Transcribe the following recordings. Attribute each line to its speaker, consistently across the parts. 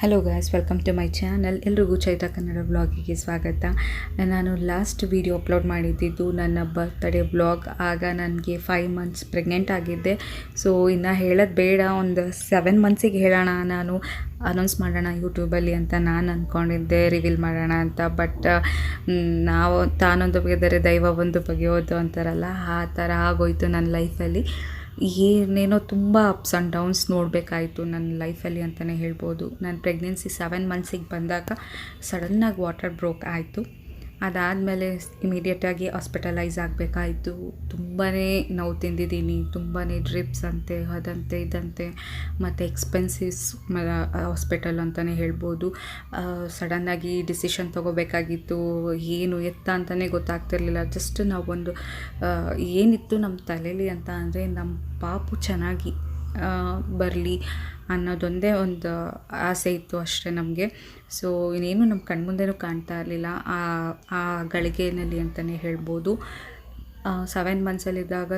Speaker 1: Hello guys welcome to my channel ಎಲ್ರಿಗೂ ಚೈತ್ರ ಕನ್ನಡ ವ್ಲಾಗಿಗೆ ಸ್ವಾಗತ. ನಾನು ಲಾಸ್ಟ್ ವಿಡಿಯೋ ಅಪ್ಲೋಡ್ ಮಾಡಿದ್ದಿದ್ದು ನನ್ನ ಬರ್ತ್ಡೇ ವ್ಲಾಗ್ ಆಗ ನನಗೆ ಫೈವ್ ಮಂತ್ಸ್ ಪ್ರೆಗ್ನೆಂಟ್ ಆಗಿದ್ದೆ. ಸೊ ಇನ್ನು ಹೇಳೋದು ಬೇಡ. ಒಂದು ಸೆವೆನ್ ಮಂತ್ಸಿಗೆ ಹೇಳೋಣ. ನಾನು ಅನೌನ್ಸ್ ಮಾಡೋಣ ಯೂಟ್ಯೂಬಲ್ಲಿ ಅಂತ ನಾನು ಅಂದ್ಕೊಂಡಿದ್ದೆ ರಿವೀಲ್ ಮಾಡೋಣ ಅಂತ. ಬಟ್ ನಾವು ತಾನೊಂದು ಬಗೆದರೆ ದೈವ ಒಂದು ಬಗೆಯೋದು ಅಂತಾರಲ್ಲ, ಆ ಥರ ಆಗೋಯ್ತು ನನ್ನ ಲೈಫಲ್ಲಿ ಏನೇನೋ ತುಂಬ ಅಪ್ಸ್ ಆ್ಯಂಡ್ ಡೌನ್ಸ್ ನೋಡಬೇಕಾಯಿತು ನನ್ನ ಲೈಫಲ್ಲಿ ಅಂತಲೇ ಹೇಳ್ಬೋದು. ನಾನು ಪ್ರೆಗ್ನೆನ್ಸಿ ಸೆವೆನ್ ಮಂತ್ಸಿಗೆ ಬಂದಾಗ ಸಡನ್ನಾಗಿ ವಾಟರ್ ಬ್ರೋಕ್ ಆಯಿತು. ಅದಾದಮೇಲೆ ಇಮಿಡಿಯೇಟಾಗಿ ಹಾಸ್ಪಿಟಲೈಸ್ ಆಗಬೇಕಾಯಿತು. ತುಂಬಾ ನೋವು ತಿಂದಿದ್ದೀನಿ. ತುಂಬಾ ಡ್ರಿಪ್ಸ್ ಅಂತೆ, ಅದಂತೆ, ಇದಂತೆ. ಮತ್ತು ಎಕ್ಸ್ಪೆನ್ಸಿವ್ಸ್ ಹಾಸ್ಪಿಟಲ್ ಅಂತಲೇ ಹೇಳ್ಬೋದು. ಸಡನ್ನಾಗಿ ಡಿಸಿಷನ್ ತೊಗೋಬೇಕಾಗಿತ್ತು. ಏನು ಎತ್ತ ಅಂತಲೇ ಗೊತ್ತಾಗ್ತಿರ್ಲಿಲ್ಲ. ಜಸ್ಟ್ ನಾವೊಂದು ಏನಿತ್ತು ನಮ್ಮ ತಲೆಯಲ್ಲಿ ಅಂತ ಅಂದರೆ ನಮ್ಮ ಪಾಪು ಚೆನ್ನಾಗಿ ಬರಲಿ ಅನ್ನೋದೊಂದೇ ಒಂದು ಆಸೆ ಇತ್ತು ಅಷ್ಟೇ ನಮಗೆ. ಸೊ ಇನ್ನೇನು ನಮ್ಮ ಕಣ್ಮುಂದೆನೂ ಕಾಣ್ತಾ ಇರಲಿಲ್ಲ. ಆ ಆ ಗಳಿಗೆಯಲ್ಲಿ ಅಂತಲೇ ಹೇಳ್ಬೋದು. ಸೆವೆನ್ ಮಂತ್ಸಲ್ಲಿದ್ದಾಗ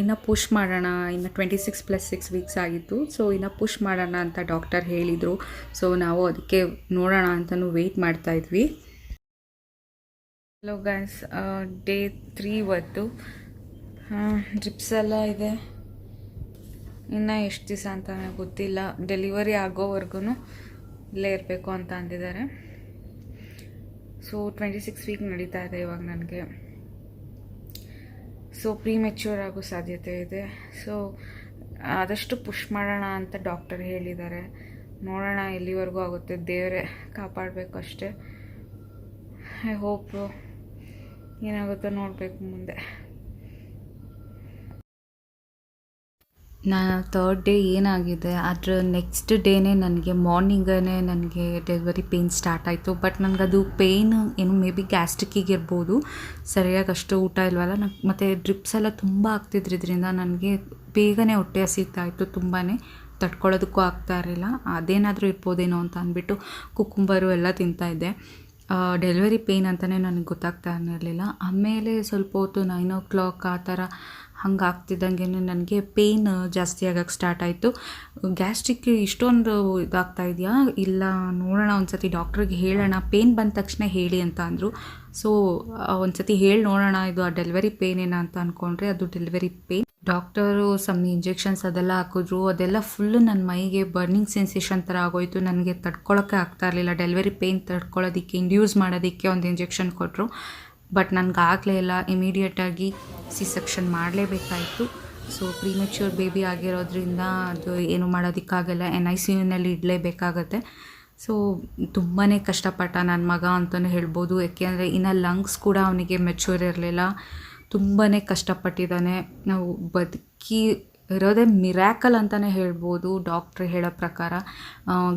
Speaker 1: ಇನ್ನು ಪುಷ್ ಮಾಡೋಣ, ಇನ್ನು twenty six plus six weeks ಆಗಿತ್ತು. ಸೊ ಇನ್ನು ಪುಷ್ ಮಾಡೋಣ ಅಂತ ಡಾಕ್ಟರ್ ಹೇಳಿದರು. ಸೊ ನಾವು ಅದಕ್ಕೆ ನೋಡೋಣ ಅಂತಲೂ ವೆಯ್ಟ್ ಮಾಡ್ತಾಯಿದ್ವಿ ಹಲೋ ಗಾಯ್ಸ್ ಡೇ ತ್ರೀ ಇವತ್ತು. ಡ್ರಿಪ್ಸ್ ಎಲ್ಲ ಇದೆ. ಇನ್ನು ಎಷ್ಟು ದಿವಸ ಅಂತ ಗೊತ್ತಿಲ್ಲ. ಡೆಲಿವರಿ ಆಗೋವರೆಗೂ ಇಲ್ಲೇ ಇರಬೇಕು ಅಂತ ಅಂದಿದ್ದಾರೆ. ಸೊ ಟ್ವೆಂಟಿ ಸಿಕ್ಸ್ ವೀಕ್ ನಡೀತಾ ಇದೆ ಇವಾಗ ನನಗೆ. ಸೊ ಪ್ರೀ ಮೆಚ್ಯೂರ್ ಆಗೋ ಸಾಧ್ಯತೆ ಇದೆ. ಸೊ ಆದಷ್ಟು ಪುಷ್ ಮಾಡೋಣ ಅಂತ ಡಾಕ್ಟರ್ ಹೇಳಿದ್ದಾರೆ. ನೋಡೋಣ ಎಲ್ಲಿವರೆಗೂ ಆಗುತ್ತೆ. ದೇವರೇ ಕಾಪಾಡಬೇಕು ಅಷ್ಟೇ. ಐ ಹೋಪ್ ಏನಾಗುತ್ತೋ ನೋಡಬೇಕು ಮುಂದೆ. ನಾನು ಥರ್ಡ್ ಡೇ ಏನಾಗಿದೆ, ಅದ್ರ ನೆಕ್ಸ್ಟ್ ಡೇನೇ ನನಗೆ ಮಾರ್ನಿಂಗೇ ನನಗೆ ಡೆಲಿವರಿ ಪೇಯ್ನ್ ಸ್ಟಾರ್ಟ್ ಆಯಿತು. ಬಟ್ ನನಗದು ಪೇನ್ ಏನು ಮೇ ಬಿ ಗ್ಯಾಸ್ಟ್ರಿಕ್ಕಿಗೆ ಇರ್ಬೋದು. ಸರಿಯಾಗಿ ಅಷ್ಟು ಊಟ ಇಲ್ವಲ್ಲ ನಂಗೆ ಮತ್ತು ಡ್ರಿಪ್ಸ್ ಎಲ್ಲ ತುಂಬ ಆಗ್ತಿದ್ರಿದ್ರಿಂದ ನನಗೆ ಬೇಗನೆ ಹೊಟ್ಟೆ ಹಸಿತಾಯಿತು ತುಂಬಾ ತಡ್ಕೊಳ್ಳೋದಕ್ಕೂ ಆಗ್ತಾ ಇರಲಿಲ್ಲ. ಅದೇನಾದರೂ ಇರ್ಬೋದೇನೋ ಅಂತ ಅಂದ್ಬಿಟ್ಟು ಕುಕ್ಕುಂಬರು ಎಲ್ಲ ತಿಂತಾಯಿದ್ದೆ ಡೆಲಿವರಿ ಪೇಯ್ನ್ ಅಂತಲೇ ನನಗೆ ಗೊತ್ತಾಗ್ತಾ ಇರಲಿಲ್ಲ. ಆಮೇಲೆ ಸ್ವಲ್ಪ ಹೊತ್ತು ನೈನ್ ಓ ಕ್ಲಾಕ್ ಆ ಥರ ಹಂಗೆ ಆಗ್ತಿದ್ದಂಗೆ ನನಗೆ ಪೇಯ್ನ್ ಜಾಸ್ತಿ ಆಗಕ್ಕೆ ಸ್ಟಾರ್ಟ್ ಆಯಿತು. ಗ್ಯಾಸ್ಟ್ರಿಕ್ ಇಷ್ಟೊಂದು ಇದಾಗ್ತಾ ಇದೆಯಾ? ಇಲ್ಲ, ನೋಡೋಣ ಒಂದು ಸತಿ ಡಾಕ್ಟ್ರಿಗೆ ಹೇಳೋಣ. ಪೇಯ್ನ್ ಬಂದ ತಕ್ಷಣ ಹೇಳಿ ಅಂತ ಅಂದರು. ಸೊ ಒಂದು ಸತಿ ಹೇಳಿ ನೋಡೋಣ, ಇದು ಆ ಡೆಲಿವರಿ ಪೇಯ್ನ್ ಏನ ಅಂತ ಅಂದ್ಕೊಂಡ್ರೆ ಅದು delivery pain doctor some injections ಅದೆಲ್ಲ ಹಾಕಿದ್ರು. ಅದೆಲ್ಲ ಫುಲ್ಲು ನನ್ನ ಮೈಗೆ ಬರ್ನಿಂಗ್ ಸೆನ್ಸೇಷನ್ ಥರ ಆಗೋಯ್ತು. ನನಗೆ ತಡ್ಕೊಳ್ಳೋಕ್ಕೆ ಆಗ್ತಾ ಇರಲಿಲ್ಲ. ಡೆಲಿವರಿ ಪೇಯ್ನ್ ತಡ್ಕೊಳ್ಳೋದಕ್ಕೆ ಇಂಡ್ಯೂಸ್ ಮಾಡೋದಕ್ಕೆ ಒಂದು ಇಂಜೆಕ್ಷನ್ ಕೊಟ್ಟರು ಬಟ್ ನನಗೆ ಆಗಲೇ ಇಲ್ಲ ಇಮಿಡಿಯೇಟಾಗಿ ಸಿ ಸೆಕ್ಷನ್ ಮಾಡಲೇಬೇಕಾಯಿತು. ಸೊ ಪ್ರೀಮೆಚ್ಯೂರ್ ಬೇಬಿ ಆಗಿರೋದ್ರಿಂದ ಅದು ಏನು ಮಾಡೋದಕ್ಕಾಗಲ್ಲ. ಎನ್ ಐ ಸಿ ಯುನಲ್ಲಿ ಇಡಲೇಬೇಕಾಗತ್ತೆ. ಸೊ ತುಂಬಾ ಕಷ್ಟಪಟ್ಟ ನನ್ನ ಮಗ ಅಂತಲೇ ಹೇಳ್ಬೋದು. ಯಾಕೆಂದರೆ ಇನ್ನು ಲಂಗ್ಸ್ ಕೂಡ ಅವನಿಗೆ ಮೆಚ್ಯೂರ್ ಇರಲಿಲ್ಲ. ತುಂಬಾ ಕಷ್ಟಪಟ್ಟಿದ್ದಾನೆ. ನಾವು ಬದುಕಿ ಇರೋದೇ ಮಿರಾಕಲ್ ಅಂತಲೇ ಹೇಳ್ಬೋದು. ಡಾಕ್ಟ್ರ್ ಹೇಳೋ ಪ್ರಕಾರ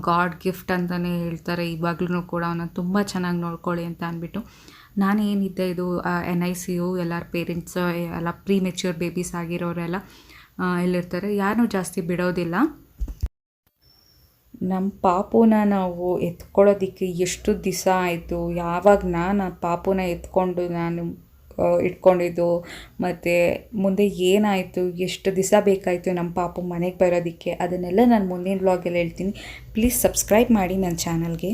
Speaker 1: ಗಾಡ್ ಗಿಫ್ಟ್ ಅಂತಲೇ ಹೇಳ್ತಾರೆ. ಇವಾಗ್ಲೂ ಕೂಡ ಅವನ್ನ ತುಂಬ ಚೆನ್ನಾಗಿ ನೋಡ್ಕೊಳ್ಳಿ ಅಂತ ಅಂದ್ಬಿಟ್ಟು. ನಾನು ಏನಿದ್ದೆ ಇದು ಎನ್ ಐ ಸಿ ಯು ಎಲ್ಲರ ಪೇರೆಂಟ್ಸ್ ಎಲ್ಲ ಪ್ರೀ ಮೆಚ್ಯೂರ್ ಬೇಬೀಸ್ ಆಗಿರೋರೆಲ್ಲ ಎಲ್ಲಿರ್ತಾರೆ ಯಾರೂ ಜಾಸ್ತಿ ಬಿಡೋದಿಲ್ಲ. ನಮ್ಮ ಪಾಪುನ ನಾವು ಎತ್ಕೊಳ್ಳೋದಕ್ಕೆ ಎಷ್ಟು ದಿವಸ ಆಯಿತು. ಯಾವಾಗ ನಾನು ಪಾಪುನ ಎತ್ಕೊಂಡು ನಾನು ಇಟ್ಕೊಂಡಿದ್ದು. ಮತ್ತು ಮುಂದೆ ಏನಾಯಿತು, ಎಷ್ಟು ದಿವಸ ಬೇಕಾಯಿತು ನಮ್ಮ ಪಾಪು ಮನೆಗೆ ಬರೋದಕ್ಕೆ, ಅದನ್ನೆಲ್ಲ ನಾನು ಮುಂದಿನ ವ್ಲಾಗಲ್ಲಿ ಹೇಳ್ತೀನಿ. ಪ್ಲೀಸ್ ಸಬ್ಸ್ಕ್ರೈಬ್ ಮಾಡಿ ನನ್ನ ಚಾನಲ್ಗೆ